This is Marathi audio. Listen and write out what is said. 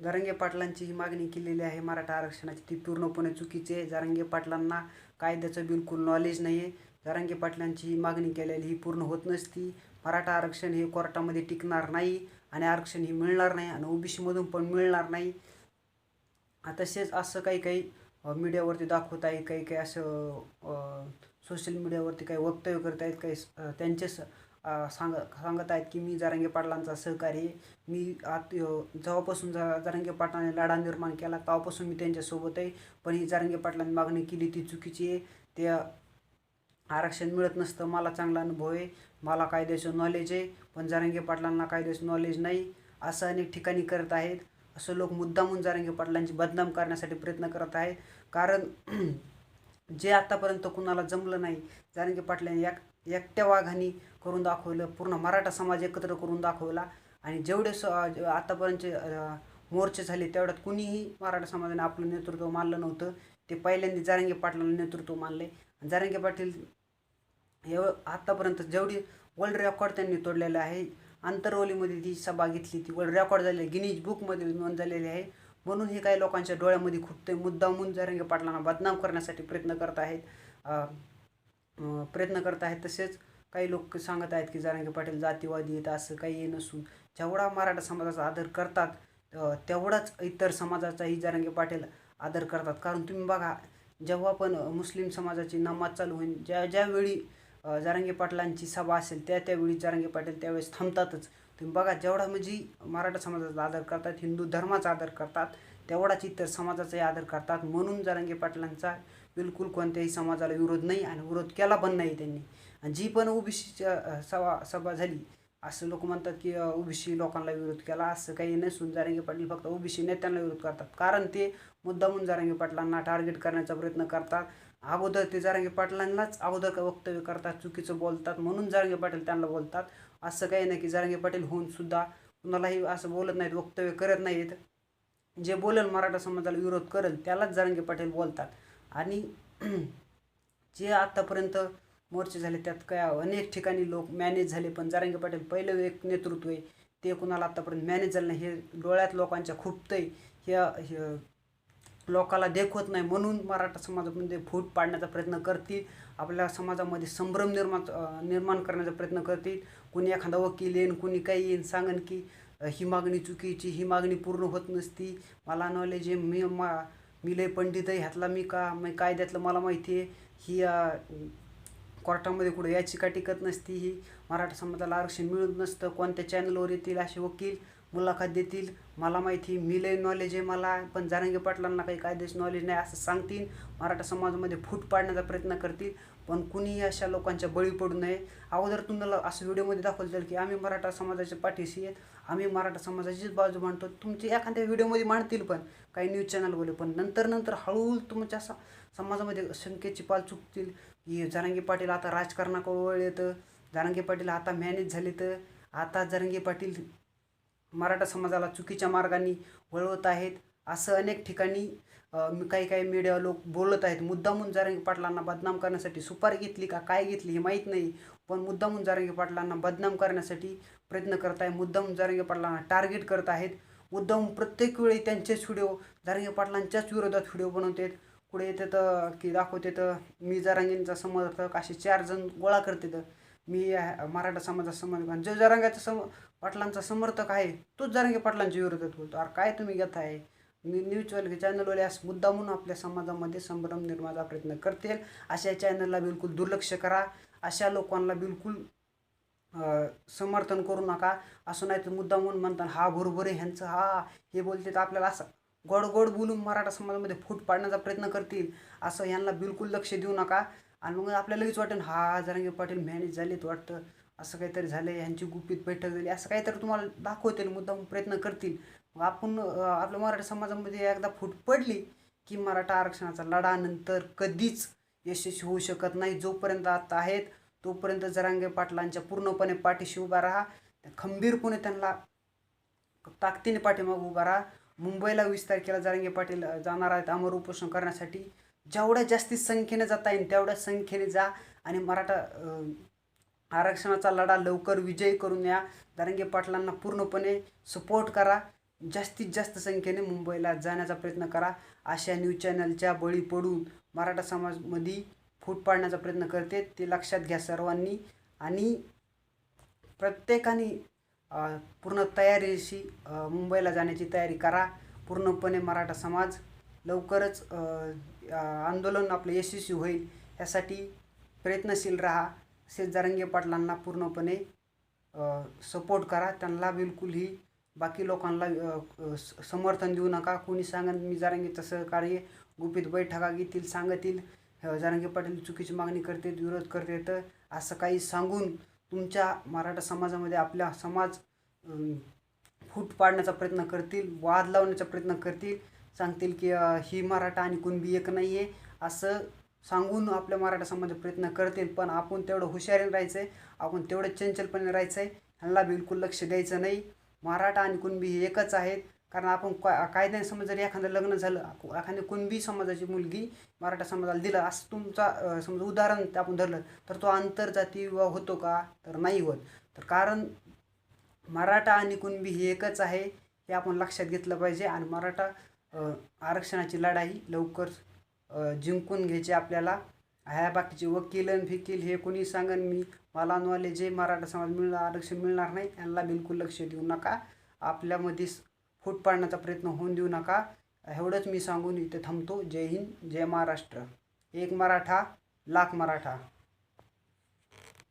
जरांगे पाटलांची ही मागणी केलेली आहे. मराठा आरक्षणाची ती पूर्णपणे चुकीची आहे. जरांगे पाटलांना कायद्याचं बिलकुल नॉलेज नाही आहे जरांगे पाटलांची ही मागणी केलेली ही पूर्ण होत नसती. मराठा आरक्षण हे कोर्टामध्ये टिकणार नाही आणि आरक्षण हे मिळणार नाही आणि ओबीसीमधून पण मिळणार नाही. तसेच असं काही काही मीडियावरती दाखवत आहेत काही काही असं सोशल मीडियावरती काही वक्तव्य करत आहेत. काही त्यांचे स सांग सांगत आहेत की मी जारांगे पाटलांचा सहकारी. मी आत जेव्हापासून जा जरांगे पाटलाने लढा निर्माण केला तेव्हापासून मी त्यांच्यासोबत आहे. पण ही जरांगे पाटलांनी मागणी केली ती चुकीची आहे. त्या आरक्षण मिळत नसतं मला चांगला अनुभव आहे. मला कायद्याचं नॉलेज आहे पण जरांगे पाटलांना कायद्याचं नॉलेज नाही. असं अनेक ठिकाणी करत आहेत. असं लोक मुद्दामून जरांगे पाटलांची बदनाम करण्यासाठी प्रयत्न करत आहेत. कारण जे आतापर्यंत कुणाला जमलं नाही जानकी पाटलांनी एक एकट्या वाघानी करून दाखवलं पूर्ण मराठा समाज एकत्र करून दाखवला आणि जेवढे स आतापर्यंतचे मोर्चे झाले तेवढ्यात कुणीही मराठा समाजाने आपलं नेतृत्व मानलं नव्हतं. ते पहिल्यांदा जारंगे पाटलाला नेतृत्व मानले. जारंगे पाटील एव आत्तापर्यंत जेवढी वर्ल्ड रेकॉर्ड त्यांनी तोडलेलं आहे आंतरवलीमध्ये ती सभा घेतली ती वर्ल्ड रेकॉर्ड झाली आहे गिनीज बुकमध्ये नोंद झालेली आहे. म्हणून हे काही लोकांच्या डोळ्यामध्ये खुटते मुद्दामून जरांगे पाटलांना बदनाम करण्यासाठी प्रयत्न करत आहेत. प्रयत्न करत आहेत. तसेच काही लोक सांगत आहेत की जरांगे पाटील जातीवादी आहेत असं काही नसून जेवढा मराठा समाजाचा आदर करतात तेवढाच इतर समाजाचाही जरांगे पाटील आदर करतात. कारण तुम्ही बघा जेव्हा पण मुस्लिम समाजाची नमाज चालू होईल ज्या ज्यावेळी जरांगे पाटलांची सभा असेल त्या त्यावेळी जरांगे पाटील त्यावेळेस थांबतातच. तुम्ही बघा जेवढा म्हणजे मराठा समाजाचा आदर करतात हिंदू धर्माचा आदर करतात तेवढाच इतर समाजाचाही आदर करतात. म्हणून जरांगे पाटलांचा बिलकुल कोणत्याही समाजाला विरोध नाही आणि विरोध केला पण नाही त्यांनी. आणि जी पण ओबीसीच्या सभा सभा झाली असं लोक म्हणतात की ओबीसी लोकांना विरोध केला असं काही नसून जारंगे पाटील फक्त ओबीसी नेत्यांना विरोध करतात. कारण ते मुद्दामून जारंगे पाटलांना टार्गेट करण्याचा प्रयत्न करतात. अगोदर ते जारंगी पाटलांनाच अगोदर वक्तव्य करतात चुकीचं बोलतात म्हणून जारंगे पाटील त्यांना बोलतात. असं काही नाही की जारंगे पाटील होऊन सुद्धा कुणालाही असं बोलत नाहीत वक्तव्य करत नाहीत. जे बोलेल मराठा समाजाला विरोध करेल त्यालाच जारंगे पाटील बोलतात. आणि जे आत्तापर्यंत मोर्चे झाले त्यात काय अनेक ठिकाणी लोक मॅनेज झाले पण जारंगे पाटील पहिलं एक नेतृत्व आहे ते कुणाला आत्तापर्यंत मॅनेज झालं नाही. हे डोळ्यात लोकांच्या खुपतंय ह्या हे लोकाला देखवत नाही. म्हणून मराठा समाजामध्ये फूट पाडण्याचा प्रयत्न करतील आपल्या समाजामध्ये संभ्रम निर्माण निर्माण करण्याचा प्रयत्न करतील. कुणी एखादा वकील येईन कुणी काही येईन सांगन की ही मागणी चुकीची ही मागणी पूर्ण होत नसती. मला नॉलेज आहे मी मा मी लय पंडित आहे ह्यातला मी का मी कायद्यातलं मला माहिती आहे. ही कोर्टामध्ये कुठं याचिका टिकत नसती ही मराठा समाजाला आरक्षण मिळत नसतं. कोणत्या चॅनलवर येतील असे वकील मुलाखत देतील? मला माहिती मी लय नॉलेज आहे मला पण जारंगी पाटलांना काही कायद्याचं नॉलेज नाही असं सांगतील. मराठा समाजामध्ये फूट पाडण्याचा प्रयत्न करतील. पण कुणीही अशा लोकांच्या बळी पडू नये. अगोदर तुम्हाला असं व्हिडिओमध्ये दाखवलं जाईल की आम्ही मराठा समाजाच्या पाठीशी आहेत. आम्ही मराठा समाजाचीच बाजू मांडतो. तुमची एखाद्या व्हिडिओमध्ये मांडतील पण काही न्यूज चॅनलवाले पण. नंतर नंतर हळूहळू तुमच्या स समाजामध्ये शंकेची पाल चुकतील. की जरांगी पाटील आता राजकारणाकडे वळ येतं जरांगी पाटील आता मॅनेज झाले तर आता जरांगी पाटील मराठा समाजाला चुकीच्या मार्गाने वळवत आहेत. असं अनेक ठिकाणी मी काही काही मीडिया लोक बोलत आहेत मुद्दामून जारंगी पाटलांना बदनाम करण्यासाठी सुपारी घेतली का काय घेतली हे माहीत नाही पण मुद्दामून जारंगी पाटलांना बदनाम करण्यासाठी प्रयत्न करत आहे मुद्दामून जारंगी पाटलांना टार्गेट करत आहेत. मुद्दाम प्रत्येक वेळी त्यांचेच व्हिडिओ जारंगी पाटलांच्याच विरोधात व्हिडिओ बनवतात पुढे येतात की दाखवते तर मी जारांगींचा समर्थक असे चार जण गोळा करते तर मी मराठा समाजाचा समर्थक जो जारंगाचा सम पाटलांचा समर्थक आहे तोच जारंगे पाटलांच्या विरोधात बोलतो. अरे काय तुम्ही घेत आहे न्यूजवाले चॅनलवाले असं मुद्दामून आपल्या समाजामध्ये संभ्रम निर्माणाचा प्रयत्न करतील. अशा चॅनलला बिलकुल दुर्लक्ष करा. अशा लोकांना बिलकुल समर्थन करू नका. असं नाही तर मुद्दामून म्हणतात हा बरोबर आहे ह्यांचं. हा हे. बोलते तर आपल्याला असं गोड गोड बोलून मराठा समाजामध्ये फूट पाडण्याचा प्रयत्न करतील. असं यांना बिलकुल लक्ष देऊ नका. आणि मग आपल्याला लगेच वाटेल हा जरांगे पाटील मॅनेज झालेत वाटतं. असं काहीतरी झालं ह्यांची गुपित बैठक झाली. असं काहीतरी तुम्हाला दाखवतील मुद्दाम प्रयत्न करतील. आपण आपल्या मराठा समाजामध्ये एकदा फूट पडली की मराठा आरक्षणाचा लढा नंतर कधीच यशस्वी होऊ शकत नाही. जोपर्यंत आता आहेत तोपर्यंत जरांगे पाटलांच्या पूर्णपणे पाठीशी उभा राहा. खंबीरपणे त्यांना ताकदीने पाठीमागे उभा राहा. मुंबईला वीस तारखेला जरांगे पाटील जाणार आहेत अमर उपोषण करण्यासाठी. जेवढ्या जास्ती संख्येने जाता येईल तेवढ्या संख्येने जा आणि मराठा आरक्षणाचा लढा लवकर विजयी करून या. जरांगे पाटलांना पूर्णपणे सपोर्ट करा. जास्तीत जास्त संख्येने मुंबईला जाण्याचा प्रयत्न करा. अशा न्यूज चॅनलच्या बळी पडून मराठा समाजमध्ये फूट पाडण्याचा प्रयत्न करते. ते लक्षात घ्या सर्वांनी. आणि प्रत्येकाने पूर्ण तयारीशी मुंबईला जाण्याची तयारी करा. पूर्णपणे मराठा समाज लवकरच आंदोलन आपलं यशस्वी होईल. यासाठी प्रयत्नशील राहा. तसेच जरंगे पाटलांना पूर्णपणे सपोर्ट करा. त्यांना बिलकुलही बाकी लोकांना स- समर्थन देऊ नका. कोणी सांगा मी जारंगेचं सहकार्य गुपित बैठका घेतील सांगतील. अ, पाटील चुकीची मागणी करते विरोध करते. तर असं काही सांगून तुमच्या मराठा समाजामध्ये आपला समाज फूट पाडण्याचा प्रयत्न करतील वाद लावण्याचा प्रयत्न करतील. सांगतील की ही मराठा आणि कुणबी एक नाही आहे असं सांगून आपल्या मराठा समाज प्रयत्न करतील. पण आपण तेवढं हुशारीने राहायचं आहे आपण तेवढं चंचलपणे राहायचं आहे ह्यांना बिलकुल लक्ष द्यायचं नाही. मराठा आणि कुणबी हे एकच आहेत. कारण आपण का कायद्याने समज जर एखादं लग्न झालं एखाद्या कुणबी समाजाची मुलगी मराठा समाजाला दिलं असं तुमचा समजा उदाहरण आपण धरलं तर तो आंतरजातीय विवाह होतो का? तर नाही होत. तर कारण मराठा आणि कुणबी हे एकच आहे हे आपण लक्षात घेतलं पाहिजे. आणि मराठा आरक्षणाची लढाई लवकर जिंकून घ्यायची आपल्याला ह्या बाकीचे वकील आणि फिकील हे कोणी सांगन मी? मला नॉलेज आहे मराठा समाज मिळणार आरक्षण मिळणार नाही यांना बिलकुल लक्ष देऊ नका. आपल्यामध्ये फूट पाडण्याचा प्रयत्न होऊन देऊ नका. एवढंच मी सांगून इथे थांबतो. जय हिंद जय महाराष्ट्र. एक मराठा लाख मराठा.